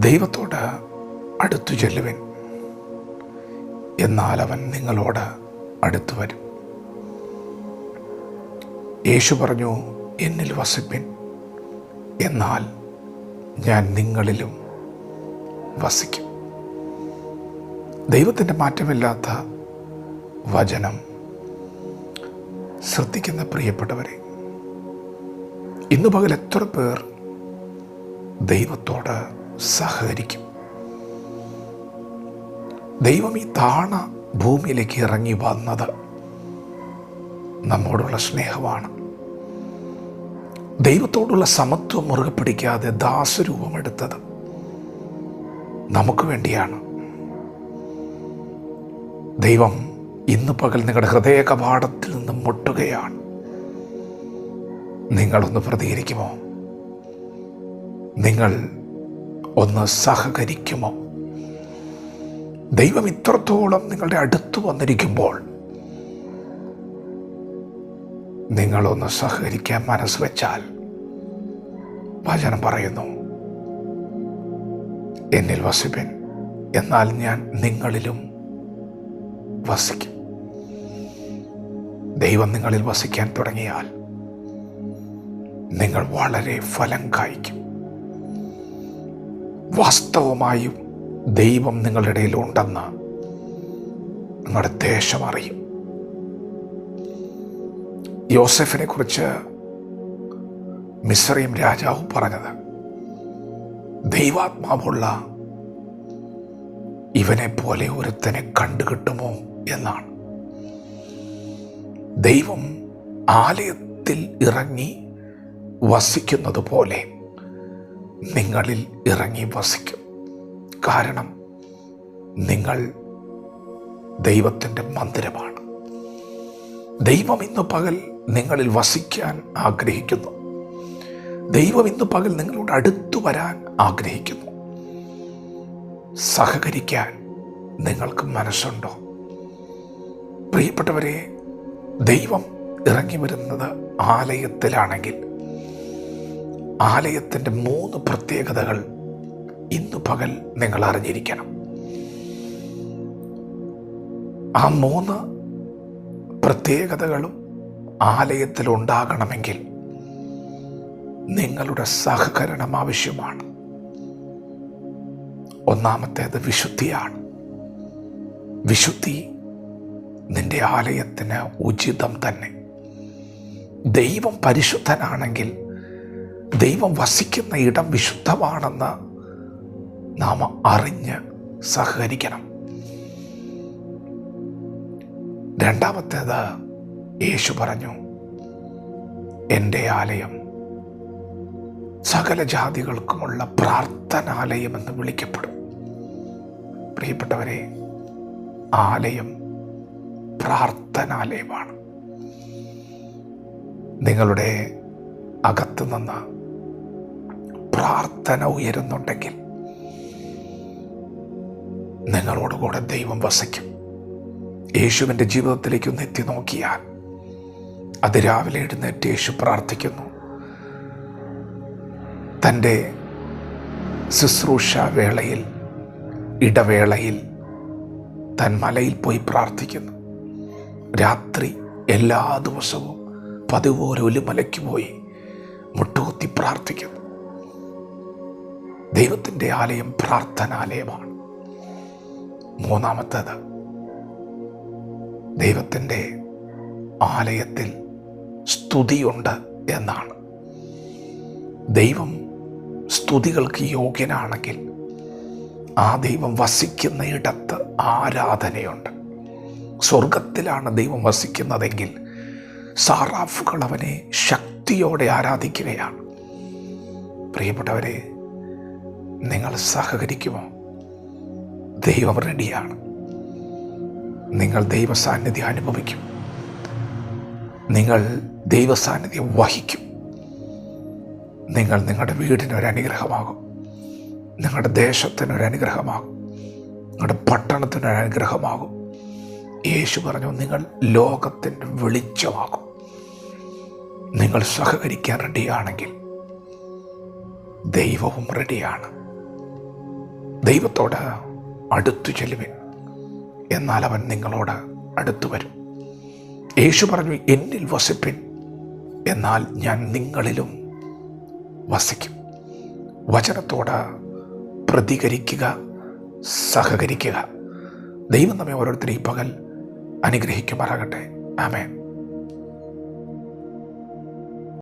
ദൈവത്തോട് അടുത്തു ചെല്ലുവിൻ. എന്നാൽ അവൻ നിങ്ങളോട് അടുത്തു വരും. യേശു പറഞ്ഞു എന്നിൽ വസിപ്പിൻ. എന്നാൽ ഞാൻ നിങ്ങളിലും വസിക്കും. ദൈവത്തിന്റെ മാറ്റമില്ലാത്ത വചനം ശ്രദ്ധിക്കുന്ന പ്രിയപ്പെട്ടവരെ ഇന്ന് പകൽ എത്ര പേർ ദൈവത്തോട് സഹകരിക്കും. ദൈവം ഈ താണ ഭൂമിയിലേക്ക് ഇറങ്ങി വന്നത് നമ്മോടുള്ള സ്നേഹമാണ്. ദൈവത്തോടുള്ള സമത്വം മുറുകെ പിടിക്കാതെ ദാസരൂപമെടുത്തത് നമുക്ക് വേണ്ടിയാണ്. ദൈവം ഇന്ന് പകൽ നിങ്ങളുടെ ഹൃദയ കവാടത്തിൽ നിന്ന് മുട്ടുകയാണ്. നിങ്ങളൊന്ന് പ്രതികരിക്കുമോ? നിങ്ങൾ ഒന്ന് സഹകരിക്കുമോ? ദൈവം ഇത്രത്തോളം നിങ്ങളുടെ അടുത്ത് വന്നിരിക്കുമ്പോൾ നിങ്ങളൊന്ന് സഹകരിക്കാൻ മനസ്സ് വെച്ചാൽ വചനം പറയുന്നു. എന്നിൽ വസിപ്പൻ. എന്നാൽ ഞാൻ നിങ്ങളിലും വസിക്കും. ദൈവം നിങ്ങളിൽ വസിക്കാൻ തുടങ്ങിയാൽ നിങ്ങൾ വളരെ ഫലം കായ്ക്കും. വാസ്തവമായും ദൈവം നിങ്ങളുടെ ഇടയിൽ ഉണ്ടെന്ന് നിങ്ങളുടെ ദേശം അറിയും. യോസഫിനെ കുറിച്ച് മിസ്രയും രാജാവും പറഞ്ഞത് ദൈവാത്മാവുള്ള ഇവനെ പോലെ ഒരുത്തനെ കണ്ടുകിട്ടുമോ എന്നാണ്. ദൈവം ആലയത്തിൽ ഇറങ്ങി വസിക്കുന്നത് പോലെ നിങ്ങളിൽ ഇറങ്ങി വസിക്കും. കാരണം നിങ്ങൾ ദൈവത്തിന്റെ മന്ദിരമാണ്. ദൈവം ഇന്ന് പകൽ നിങ്ങളിൽ വസിക്കാൻ ആഗ്രഹിക്കുന്നു. ദൈവം ഇന്ന് പകൽ നിങ്ങളോട് അടുത്തു വരാൻ ആഗ്രഹിക്കുന്നു. സഹകരിക്കാൻ നിങ്ങൾക്ക് മനസ്സുണ്ടോ? പ്രിയപ്പെട്ടവരെ ദൈവം ഇറങ്ങി വരുന്നത് ആലയത്തിലാണെങ്കിൽ ആലയത്തിന്റെ മൂന്ന് പ്രത്യേകതകൾ ഇന്ന് പകൽ നിങ്ങൾ അറിഞ്ഞിരിക്കണം. ആ മൂന്ന് പ്രത്യേകതകളും ആലയത്തിൽ ഉണ്ടാകണമെങ്കിൽ നിങ്ങളുടെ സഹകരണം ആവശ്യമാണ്. ഒന്നാമത്തേത് വിശുദ്ധിയാണ്. വിശുദ്ധി നിന്റെ ആലയത്തിന് ഉചിതം തന്നെ. ദൈവം പരിശുദ്ധനാണെങ്കിൽ ദൈവം വസിക്കുന്ന ഇടം വിശുദ്ധമാണെന്ന് നാം അറിഞ്ഞ് സഹകരിക്കണം. രണ്ടാമത്തേത് യേശു പറഞ്ഞു എന്റെ ആലയം സകല ജാതികൾക്കുമുള്ള പ്രാർത്ഥനാലയം എന്ന് വിളിക്കപ്പെടും. പ്രിയപ്പെട്ടവരെ ആലയം പ്രാർത്ഥനാലയമാണ്. നിങ്ങളുടെ അകത്തു നിന്ന് പ്രാർത്ഥന ഉയരുന്നുണ്ടെങ്കിൽ നിങ്ങളോടുകൂടെ ദൈവം വസിക്കും. യേശുവിന്റെ ജീവിതത്തിലേക്ക് ഒന്ന് എത്തി നോക്കിയാൽ അത് രാവിലെ എഴുന്നേറ്റ് യേശു പ്രാർത്ഥിക്കുന്നു. തന്റെ ശുശ്രൂഷ വേളയിൽ ഇടവേളയിൽ തൻ മലയിൽ പോയി പ്രാർത്ഥിക്കുന്നു. രാത്രി എല്ലാ ദിവസവും പതിപോലെ മലയ്ക്ക് പോയി മുട്ടുകുത്തി പ്രാർത്ഥിക്കുന്നു. ദൈവത്തിന്റെ ആലയം പ്രാർത്ഥനാലയമാണ്. മൂന്നാമത്തേത് ദൈവത്തിന്റെ ആലയത്തിൽ സ്തുതിയുണ്ട് എന്നാണ്. ദൈവം സ്തുതികൾക്ക് യോഗ്യനാണെങ്കിൽ ആ ദൈവം വസിക്കുന്ന ഇടത്ത് ആരാധനയുണ്ട്. സ്വർഗത്തിലാണ് ദൈവം വസിക്കുന്നതെങ്കിൽ സാറാഫുകൾ അവനെ ശക്തിയോടെ ആരാധിക്കുകയാണ്. പ്രിയപ്പെട്ടവരെ നിങ്ങൾ സഹകരിക്കുമോ? ദൈവം റെഡിയാണ്. നിങ്ങൾ ദൈവ സാന്നിധ്യം അനുഭവിക്കും. നിങ്ങൾ ദൈവ സാന്നിധ്യം വഹിക്കും. നിങ്ങൾ നിങ്ങളുടെ വീടിനൊരു അനുഗ്രഹമാകും നിങ്ങളുടെ ദേശത്തിനൊരു അനുഗ്രഹമാകും നിങ്ങളുടെ പട്ടണത്തിനൊരു അനുഗ്രഹമാകും യേശു പറഞ്ഞു നിങ്ങൾ ലോകത്തിന്റെ വെളിച്ചമാകും. നിങ്ങൾ സഹകരിക്കാൻ റെഡിയാണെങ്കിൽ ദൈവവും റെഡിയാണ്. ദൈവത്തോട് അടുത്തു ചെല്ലുവിൻ. എന്നാൽ അവൻ നിങ്ങളോട് അടുത്തു വരും. യേശു പറഞ്ഞു എന്നിൽ വസിപ്പിൻ. എന്നാൽ ഞാൻ നിങ്ങളിലും വസിക്കും. വചനത്തോട് പ്രതികരിക്കുക സഹകരിക്കുക. ദൈവം നമ്മെ ഓരോരുത്തരും ഈ പകൽ അനുഗ്രഹിക്കുമാറാകട്ടെ. ആമേൻ.